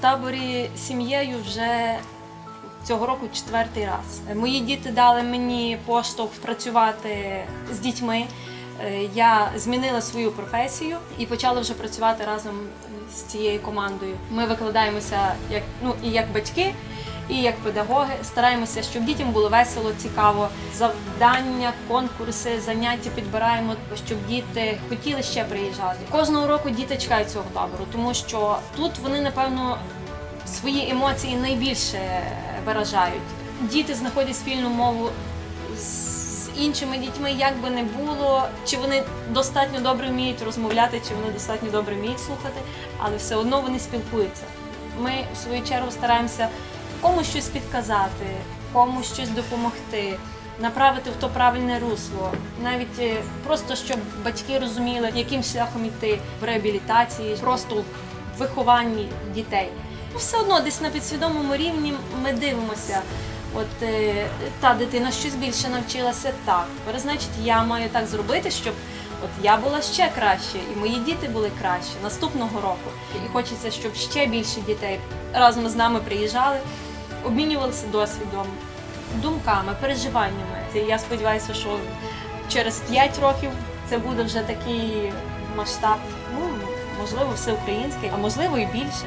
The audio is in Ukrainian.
таборі сім'єю вже цього року четвертий раз. Мої діти дали мені поштовх працювати з дітьми. Е, Я змінила свою професію і почала вже працювати разом з цією командою. Ми викладаємося як ну і як батьки, і як педагоги. Стараємося, щоб дітям було весело, цікаво. Завдання, конкурси, заняття підбираємо, щоб діти хотіли ще приїжджати. Кожного року діти чекають цього табору, тому що тут вони напевно свої емоції найбільше виражають. Діти знаходять спільну мову з іншими дітьми, як би не було, чи вони достатньо добре вміють розмовляти, чи вони достатньо добре вміють слухати, але все одно вони спілкуються. Ми в свою чергу стараємося комусь щось підказати, комусь щось допомогти. Направити в то правильне русло, навіть е, просто щоб батьки розуміли, яким шляхом йти в реабілітації, просто в вихованні дітей. Ну, Все одно десь на підсвідомому рівні ми дивимося. От е, та дитина щось більше навчилася так. Тепер, значить, я маю так зробити, щоб от я була ще краще, і мої діти були краще наступного року. І хочеться, щоб ще більше дітей разом з нами приїжджали, обмінювалися досвідом, думками, переживаннями. Я сподіваюся, що через 5 років це буде вже такий масштаб, ну можливо, всеукраїнський, а можливо і більше.